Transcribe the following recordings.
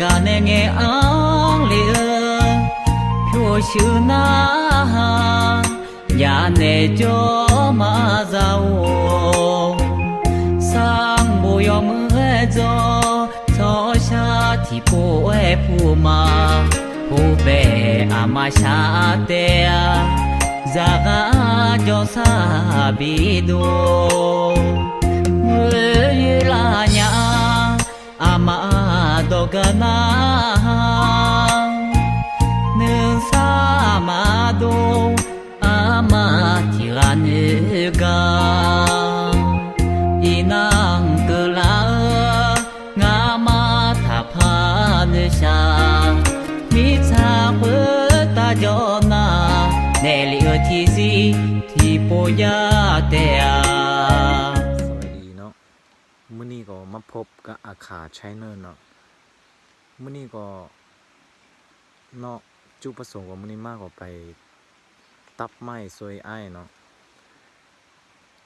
ကနေငယ်အောင်လေဖြိုရှူနာညာနေကြောမသာဝစံဘူယောမွေဇောသောရှာတီပိုအဲဖူမာဖူပဲအမရှာတဲ့ဇာကကြောစာဘီဒို la อามาดอกนาหนึ่งสามาดู บกับอาคาใชัยเนอร์เนาะมื้อนี้ก็เนาะจุประสงค์ของมื้อนี้มากกว่าไปตับไม้ซวยไอ้เนาะ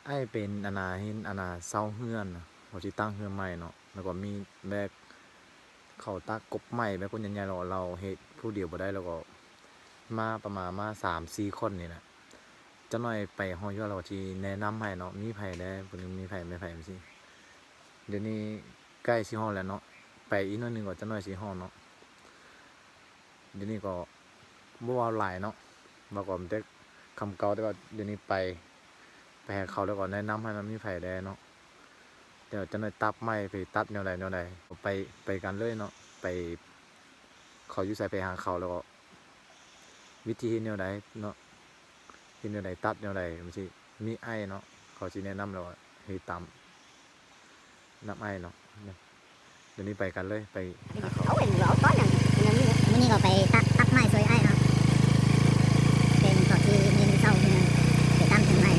ไอ้เป็นอนาเห็นอนาเซาเฮือนนะเขาที่ตั้งเฮือนใหม่เนาะแล้วก็มีแบกเขาตักกบใหม่แบกคนใหญ่ๆเราเราเฮ็ดผู้เดียวบ่ได้แล้วก็มาประมาณมาสามสี่คนนี่แหละจะหน่อยไปฮอยว่าเราที่แนะนำให้เนาะมีไผ่ได้คนนึงมีไผ่ไม่ไผ่สิ เดี๋ยวนี้ใกล้สิฮอดแล้วเนาะไปอีกน่อยหนึงก็จะน่อยสิฮอดเนาะเดี๋ยวนี้ก็บ่ว่าหลายเนาะมาก่อนแต่คำเก่าแต่ว่าเดี๋ยวนี้ไปไปหาเขาแล้วก็แนะนำให้มันมีไผได้เนาะเดี๋ยวจะหน่อยตับไม้ไปตัดแนวใดแนวใดไปไปกันเลยเนาะไปเขาอยู่ใส่ไปหาเขาแล้วก็วิธีแนวใดเนาะเห็นแนวใดตัดแนวใดมันสิมีไอ้เนาะเขาสิแนะนำเราว่าให้ตาม น้ำไอ้เนาะเนี่ยเดี๋ยวนี้ไปกันเลยไปหาเขา ấu hình lỗ có nè nên như นี่ก็ไปตัดตัดไม้สวยไอ้ครับเป็นตอนที่มีในเศร้าที่นั่นไปตั้งถึงไม้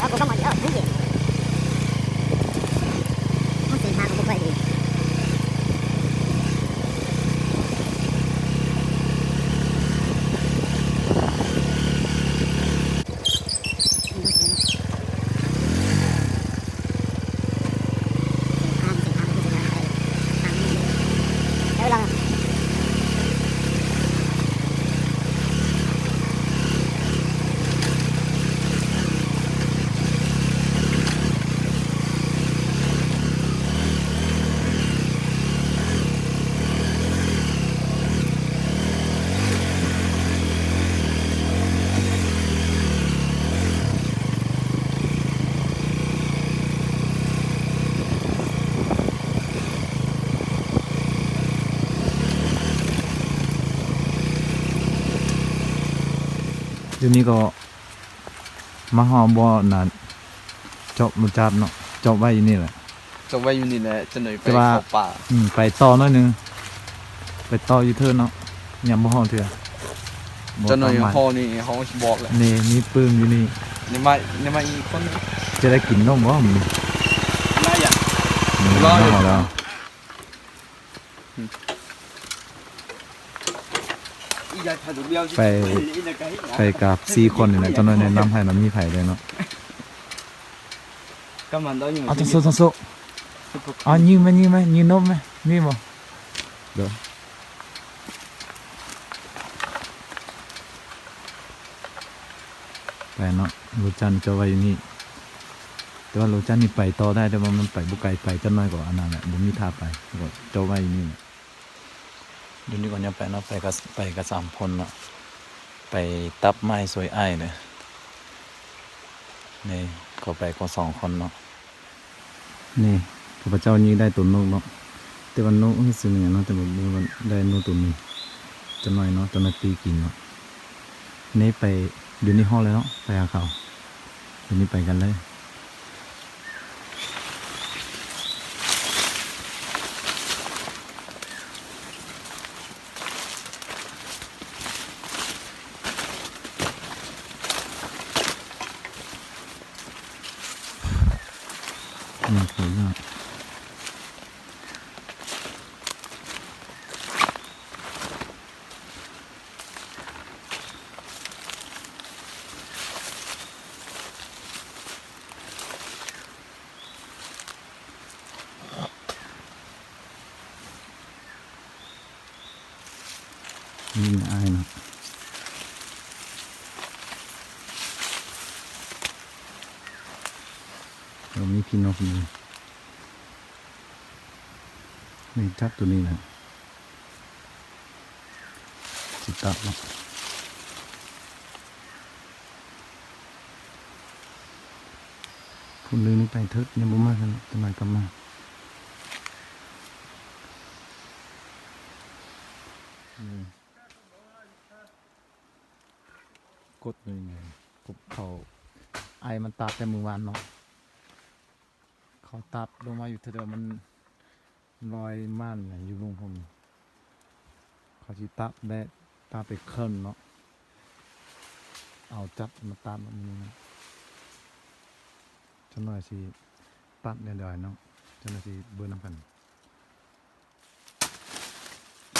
Đó, cũng có một chỗ thú vị. Không tìm ba cũng vậy thì เดี๋ยวเรา เดี๋ยวนี้ก็มาหอบ่อน่ะเจาะรู้จักเนาะเจาะไว้อยู่นี่แหละ จะไว้อยู่นี่แหละจะหน่อยไปแต่ว่า เข้าป่าอืมไปต่อหน่อยหนึงไปต่ออยู่เทินเนาะยังบ่ฮอดเทื่อบ่จะหน่อยประมาณห้องนี่ห้องบอกแหละนี่มีปืนอยู่นี่ นี่มานี่มาอีกคนนึงจะได้กินนมบ่มื้อนี้น่าอยากอืมรออยู่มาแล้ว อีกอยากถ่ายรูปเดียว ไปไปกับสี่คนนี่แหละเจ้าน้อยแนะนำให้มันมีไผได้เนาะก็มันต้องอยู่เอาจังโซจังโซเอายิงไหมยิงไหมยิงนมไหมมีบ่เดี๋ยวไปเนาะรูจันทร์จะไว้อยู่นี่แต่ว่ารูจันทร์นี่ไปต่อได้แต่ว่ามันไปบุไกลไปจัน้อยกว่าอันนั้นแหละบ่มีท่าไปก็จะไว้อยู่นี่แหละ เดี๋ยวนี้ก่อนยังไปเนาะไปกับไปกับสามคนเนาะไปตับไม้สวยไอ้ายเลยนี่เขาไปก็สองคนเนาะนี่ข้าพเจ้านี้ได้ตุนนกเนาะแต่วันนกให้ซื้อเนี่ยเนาะแต่ผมว่าได้นกตุนนี้จะหน่อยเนาะจะหน่อยปีกินเนาะนี่ไปเดี๋ยวนี้ห้องเลยเนาะไปหาเขาเดี๋ยวนี้ไปกันเลย นี่ไม่อายนะเรามีพี่นกนี่นี่จับตัวนี้นะจิตตับนะคุณลืมไปเถิดยังบ่มากกันจะมากลับมา อืมกดเลยไงกบเขาไอมัน ตัดแต่มือวานเนาะเขาตัดลงมาอยู่เถอะมันลอยม่านน่ะอยู่ลุงผมเขาชิตัดได้ตาไปเคลื่อนเนาะเอาจับมาตัดมันนี่นะจังหน่อยสิตัดเดี๋ยวๆเนาะจังหน่อยสิเบื่อน้ำกัน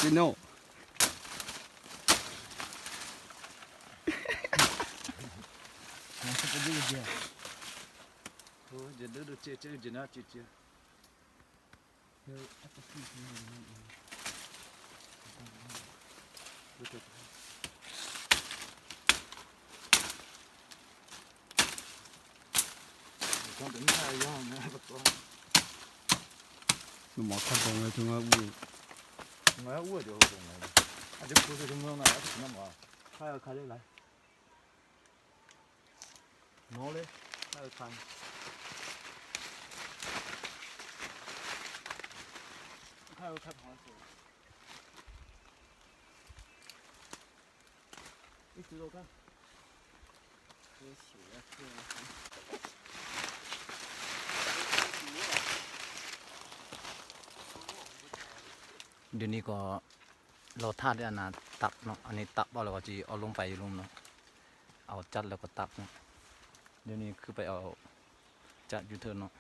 จิโน่ Nó sẽ có gì kìa Thôi, giờ đỡ được chơi chơi, giờ nào chơi chơi con đứng hai do nữa bắt con หนูหมอขัดตรงเลยถึงว่าอู nói ua được rồi này à chứ cô sẽ mưa này nó mà khai ở khai đây lại nó lên khai ở khai ข้าวขั ดหัวสูง 一直都干เดี๋ยวนี้ก็เราทาดอันนะตักเนาะอันนี้ตักเอาแล้วก็จีเอาลงไปลุมเนาะเอาจัดแล้วก็ตักเนาะเดี๋ยวนี้คือไปเอาจัดอยู่เทิร์นเนาะ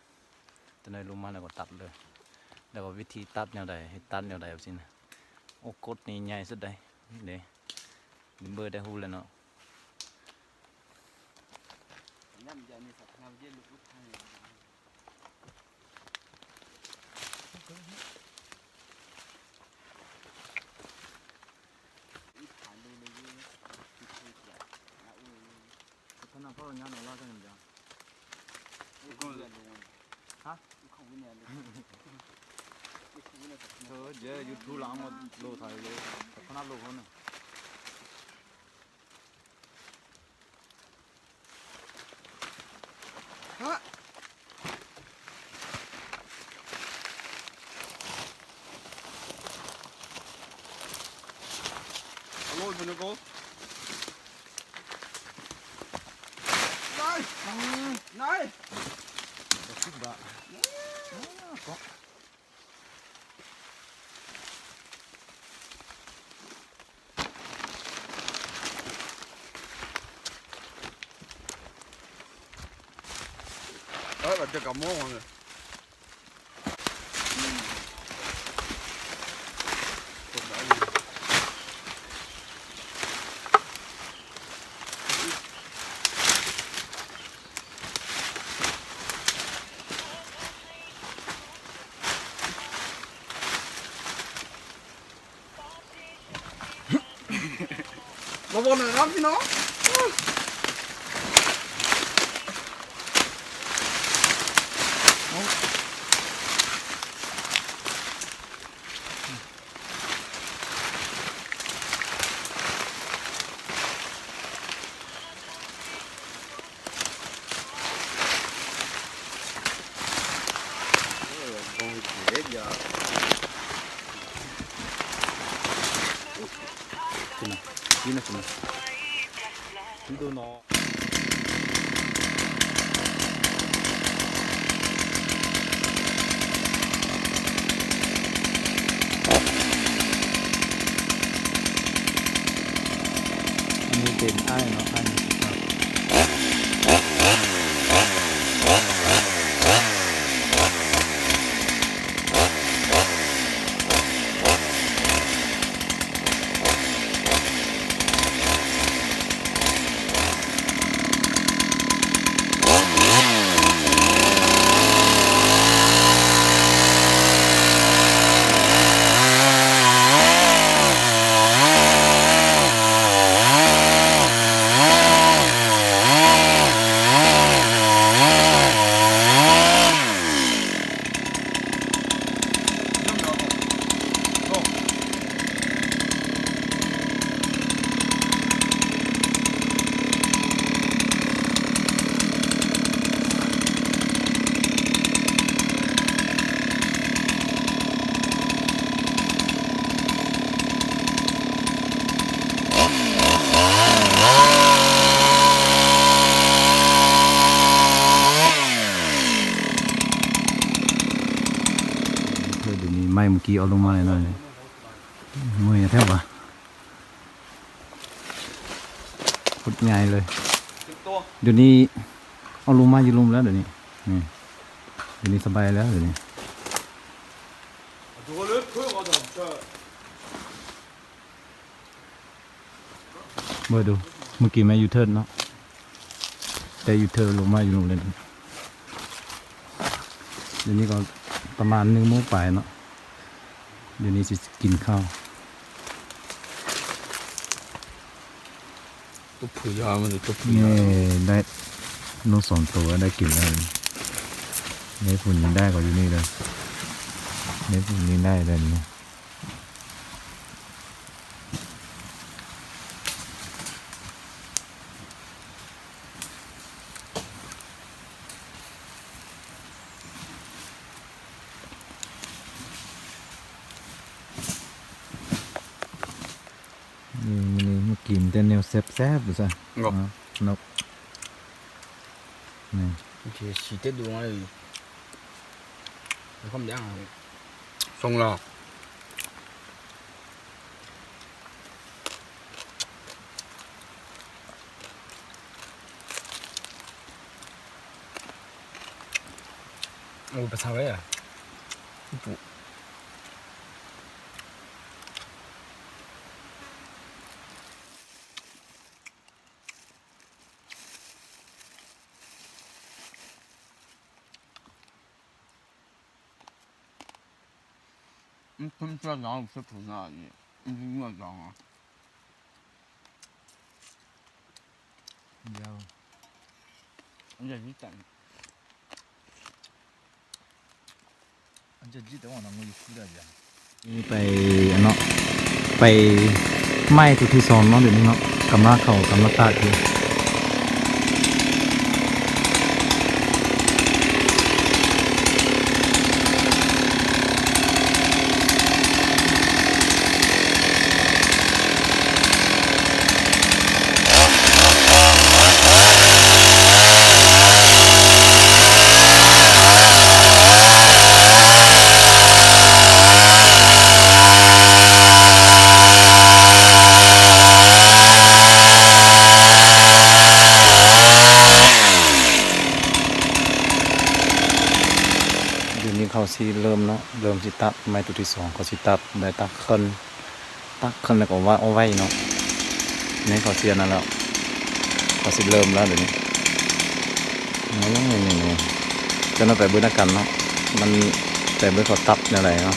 จะได้ลงมาแล้วก็ตัดเลย แล้วก็วิธีตัดแนวใดให้ตัดแนวใดเอาสินะโอ้กดนี่ใหญ่สุดเลยนี่เด้เบอร์ได้ฮู้แล้วเนาะย่ำยามีสัตว์น้ำเย็นลูกพุทธให้ท่านพ่อเนี่ยเราเล่ากันอย่างก็เลยลงฮะของวิญญาณเลยเธอเยอะยูทูบหลังมาโลถ่าย เลยแต่ขนาดโลคนน่ะ โอ้ยเป็นกูนายนาย จะคิดว่าก็ เออแบบจะกระโม่งเลย มาบนหน่อยครับพี่น้อง กินนะกินนะกินนะกินดูเนาะอันนี้ เป็นไอ้ายเนาะ กี้เอาลงมาเลยหน่อยมือแทบวะพุดง่ายเลยสิบตัวเดี๋ยวนี้เอาลงมาอยู่ลุมแล้วเดี๋ยวนี้นี่เดี๋ยวนี้สบายแล้วเดี๋ยวนี้ตัวเล็กเพิ่มเอาดอกเจ้าเมื่อดูเมื่อกี้แม่ยูเทิร์นเนาะแต่ยูเทิร์นลงมาอยู่ลุมเลยเดี๋ยวนี้ก็ ประมาณหนึ่งโมงปลายเนาะเดี๋ยวนี้สิกินข้าวตัวผู้ยามันตัวผู้นี่ยาได้นกสองตัวได้กินแล้วในฝุ่นยังได้กว่าอยู่นี่เลยในฝุ่นยังได้เลยนี่นี่มันนี่มากิน แต่แนวแซ่บๆดูซะงอกอะนกนี่其这羊是土那的，你我羊啊， ยาว 人家一等， อันจะจีแต่ว่าน้องอยู่คู่ได้ยังนี่ไปอันเนาะไปไหม้ตัวที่สองเนาะเดี๋ยวนี้เนาะกำลังเขากำลังตากอยู่ ชีเขาสิเริ่มเนาะเริ่มสิตัดไม้ตัวที่สองเขาสิตัดได้ตักขึ้นตักขึ้นแล้วก็ว่าเอาไว้เนาะนี่ขอเสียนั่นแล้วขอสิเริ่มแล้วเดี๋ยวนี้นี่นี่นี่จะนั่นไปเบื้องกันเนาะมันแต่เบื้องเขาตับอะไรเนาะ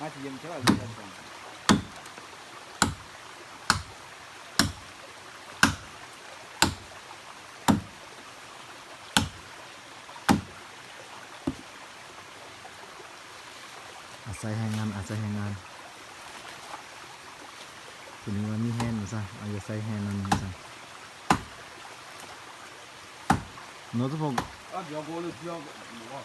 맛이 영 제가 그러니까. 아싸이 행안 아싸이 행안 그니와 미헨 우사 아싸이 행안 우사 너도 보고 아 여보를 비하고 뭐